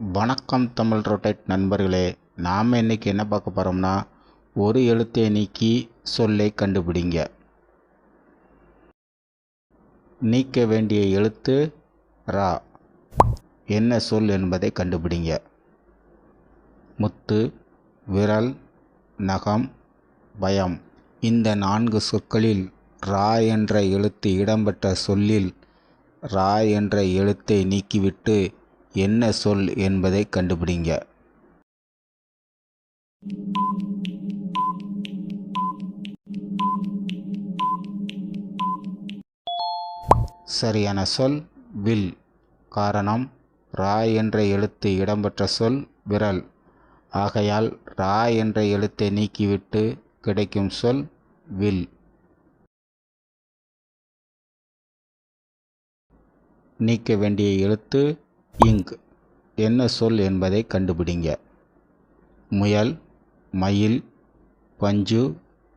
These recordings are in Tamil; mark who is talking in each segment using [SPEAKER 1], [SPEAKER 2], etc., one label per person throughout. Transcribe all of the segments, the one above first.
[SPEAKER 1] வணக்கம் தமிழ் ரொட்டேட் நண்பர்களே நாம் இன்னைக்கு என்ன பார்க்க போகிறோம்னா ஒரு எழுத்தை நீக்கி சொல்லை கண்டுபிடிங்க. நீக்க வேண்டிய எழுத்து ரா. என்ன சொல் என்பதை கண்டுபிடிங்க. முத்து விரல் நகம் பயம். இந்த நான்கு சொற்களில் ரா என்ற எழுத்து இடம்பெற்ற சொல்லில் ரா என்ற எழுத்தை நீக்கிவிட்டு என்ன சொல் என்பதை கண்டுபிடிங்க. சரியான சொல் வில். காரணம் ரா என்ற எழுத்து இடம்பெற்ற சொல் விரல். ஆகையால் ரா என்ற எழுத்தை நீக்கிவிட்டு கிடைக்கும் சொல் வில். நீக்க வேண்டிய எழுத்து இங்க். என்ன சொல் என்பதை கண்டுபிடிங்க. முயல் மயில் பஞ்சு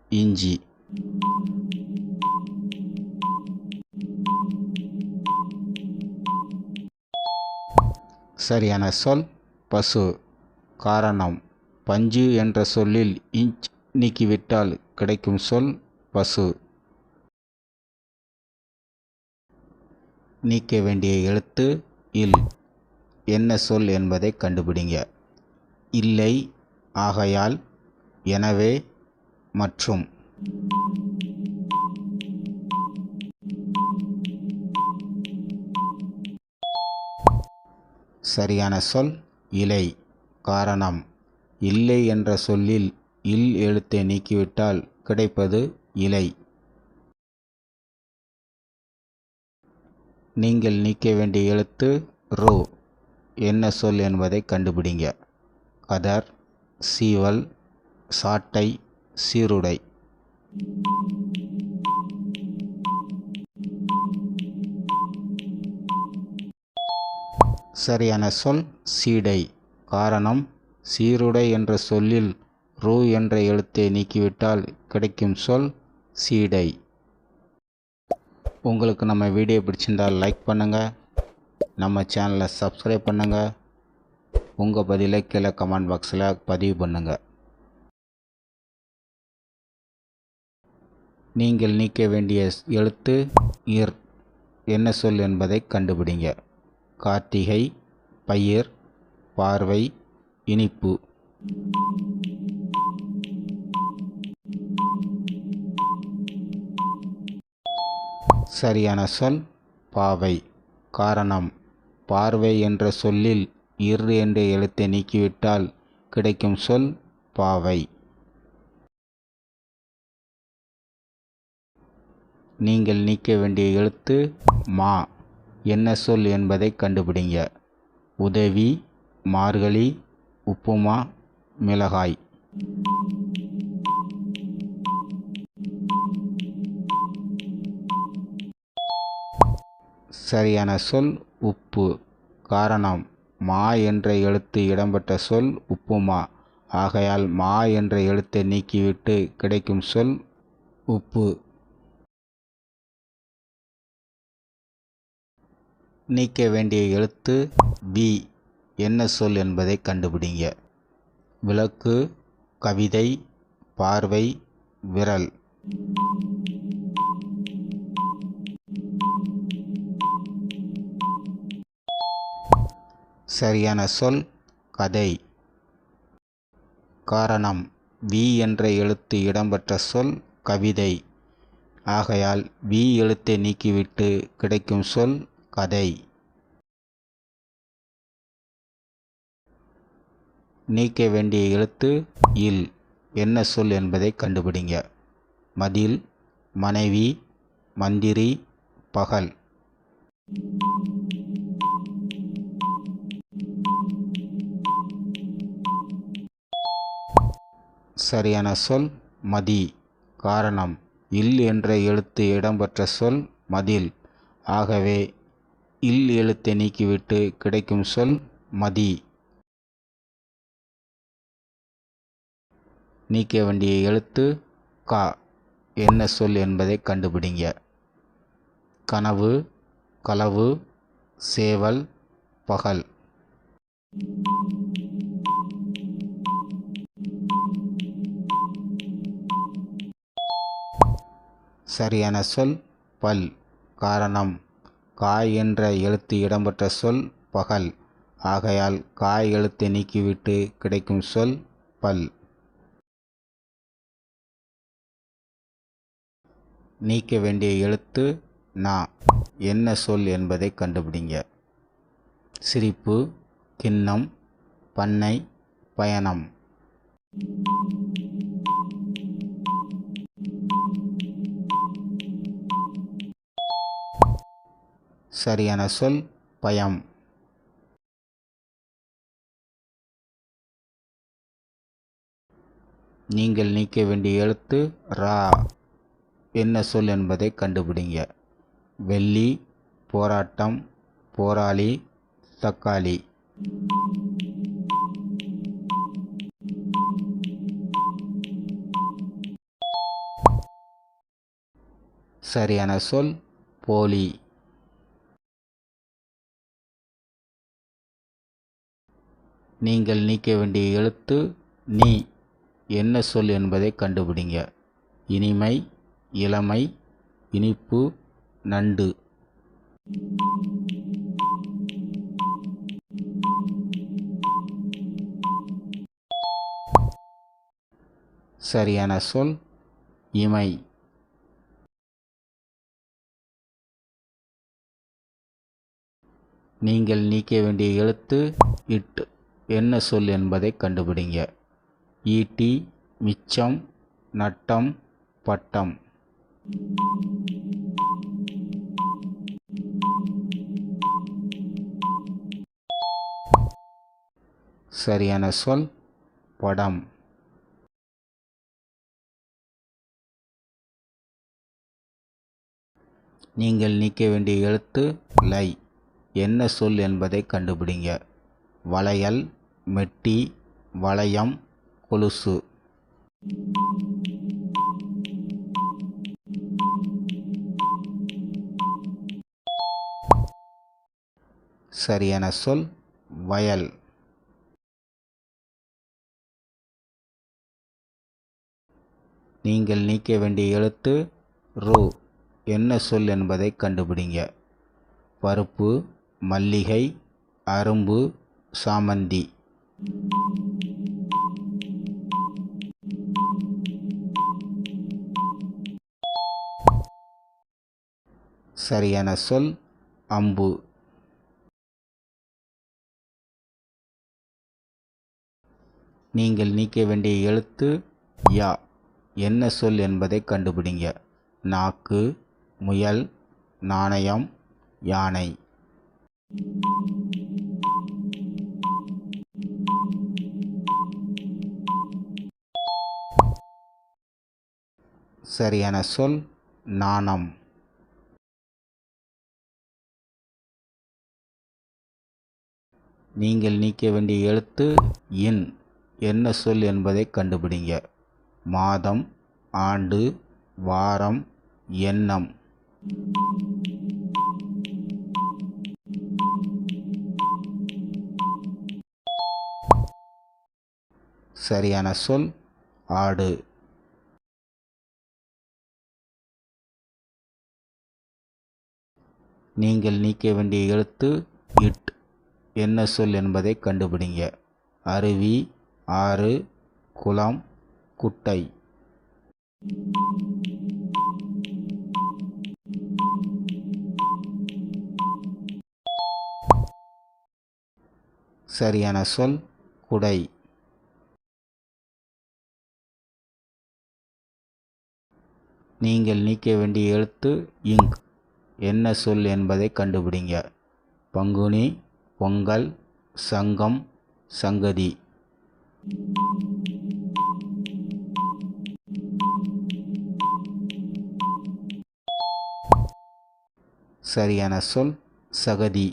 [SPEAKER 1] இஞ்சி. சரியான சொல் பசு. காரணம் பஞ்சு என்ற சொல்லில் இஞ்ச் நீக்கிவிட்டால் கிடைக்கும் சொல் பசு. நீக்க வேண்டிய எழுத்து இல். என்ன சொல் என்பதை கண்டுபிடிங்க. இல்லை ஆகையால் எனவே மற்றும். சரியான சொல் இலை காரணம் இல்லை என்ற சொல்லில் இல் எழுத்தை நீக்கிவிட்டால் கிடைப்பது இலை நீங்கள் நீக்க வேண்டிய எழுத்து ரோ. என்ன சொல் என்பதை கண்டுபிடிங்க. கதர் சீவல் சாட்டை சீருடை. சரியான சொல் சீடை. காரணம் சீருடை என்ற சொல்லில் ரூ என்ற எழுத்தை நீக்கிவிட்டால் கிடைக்கும் சொல் சீடை. உங்களுக்கு நம்ம வீடியோ பிடிச்சிருந்தால் லைக் பண்ணுங்கள் நம்ம சேனலை சப்ஸ்கிரைப் பண்ணுங்கள் உங்கள் பதிலை கீழே கமெண்ட் பாக்ஸில் பதிவு பண்ணுங்கள் நீங்கள் நீக்க வேண்டிய எழுத்து இர் என்ன சொல் என்பதை கண்டுபிடிங்க. கார்த்திகை பயிர் பார்வை இனிப்பு. சரியான சொல் பாவை. காரணம் பார்வை என்ற சொல்லில் இர் என்ற எழுத்தை நீக்கிவிட்டால் கிடைக்கும் சொல் பாவை. நீங்கள் நீக்க வேண்டிய எழுத்து மா. என்ன சொல் என்பதை கண்டுபிடிங்க. உதவி மார்கழி உப்புமா மிளகாய். சரியான சொல் உப்பு. காரணம் மா என்ற எழுத்து இடம்பெற்ற சொல் உப்புமா. ஆகையால் மா என்ற எழுத்தை நீக்கிவிட்டு கிடைக்கும் சொல் உப்பு. நீக்க வேண்டிய எழுத்து வி. என்ன சொல் என்பதை கண்டுபிடிங்க. விளக்கு கவிதை பார்வை விரல். சரியான சொல் கதை. காரணம் வி என்ற எழுத்து இடம்பெற்ற சொல் கவிதை. ஆகையால் வி எழுத்தை நீக்கிவிட்டு கிடைக்கும் சொல் கதை. நீக்க வேண்டிய எழுத்து இல். என்ன சொல் என்பதை கண்டுபிடிங்க. மதில் மனைவி மந்திரி பகல். சரியான சொல் மதி. காரணம் இல் என்ற எழுத்து இடம்பெற்ற சொல் மதில். ஆகவே இல் எழுத்தை நீக்கிவிட்டு கிடைக்கும் சொல் மதி. நீக்க வேண்டிய எழுத்து கா. என்ன சொல் என்பதை கண்டுபிடிங்க. கனவு களவு சேவல் பகல். சரியான சொல் பல். காரணம் காய் என்ற எழுத்து இடம்பெற்ற சொல் பகல். ஆகையால் காய் எழுத்தை நீக்கிவிட்டு கிடைக்கும் சொல் பல். நீக்க வேண்டிய எழுத்து நா. என்ன சொல் என்பதை கண்டுபிடிங்க. சிரிப்பு கிண்ணம் பண்ணை பயணம். சரியான சொல் பயம். நீங்கள் நீக்க வேண்டிய எழுத்து ரா. என்ன சொல் என்பதை கண்டுபிடிங்க. வெள்ளி போராட்டம் போராளி தக்காளி. சரியான சொல் போலி. நீங்கள் நீக்க வேண்டிய எழுத்து நீ. என்ன சொல் என்பதை கண்டுபிடிங்க. இனிமை இளமை இனிப்பு நண்டு. சரியான சொல் இமை. நீங்கள் நீக்க வேண்டிய எழுத்து இட்டு என்ன சொல் என்பதை கண்டுபிடிங்க. ஈட்டி மிச்சம் நட்டம் பட்டம். சரியான சொல் படம். நீங்கள் நீக்க வேண்டிய எழுத்து லை. என்ன சொல் என்பதை கண்டுபிடிங்க. வளையல் மெட்டி வளையம் கொலுசு. சரியான சொல் வயல். நீங்கள் நீக்க வேண்டிய எழுத்து ரூ. என்ன சொல் என்பதை கண்டுபிடிங்க. பருப்பு மல்லிகை அரும்பு சாமந்தி. சரியான சொல் அம்பு. நீங்கள் நீக்க வேண்டிய எழுத்து யா. என்ன சொல் என்பதை கண்டுபிடிங்க. நாக்கு முயல் நாணயம் யானை. சரியான சொல் நாணம். நீங்கள் நீக்க வேண்டிய எழுத்து இன். என்ன சொல் என்பதை கண்டுபிடிங்க. மாதம் ஆண்டு வாரம் எண்ணம். சரியான சொல் ஆடு. நீங்கள் நீக்க வேண்டிய எழுத்து இட். என்ன சொல் என்பதை கண்டுபிடிங்க. அருவி ஆறு குளம் குட்டை. சரியான சொல் குடை. நீங்கள் நீக்க வேண்டிய எழுத்து இங்க். என்ன சொல் என்பதை கண்டுபிடிங்க. பங்குனி பொங்கல் சங்கம் சங்கதி. சரியான சொல் சகதி.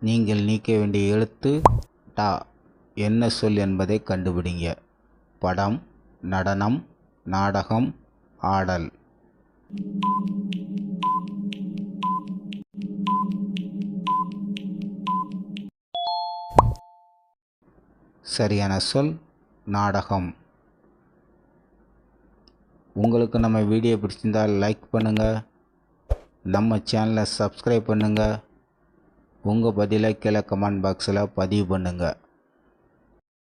[SPEAKER 1] நீங்கள் நீக்க வேண்டிய எழுத்து டா. என்ன சொல் என்பதை கண்டுபிடிங்க. படம் நடனம் நாடகம் ஆடல். சரியான சொல் நாடகம். உங்களுக்கு நம்ம வீடியோ பிடிச்சிருந்தால் லைக் பண்ணுங்கள் நம்ம சேனலை சப்ஸ்கிரைப் பண்ணுங்கள் உங்கள் பதிலை கீழே கமெண்ட் பாக்ஸில் பதிவு பண்ணுங்கள்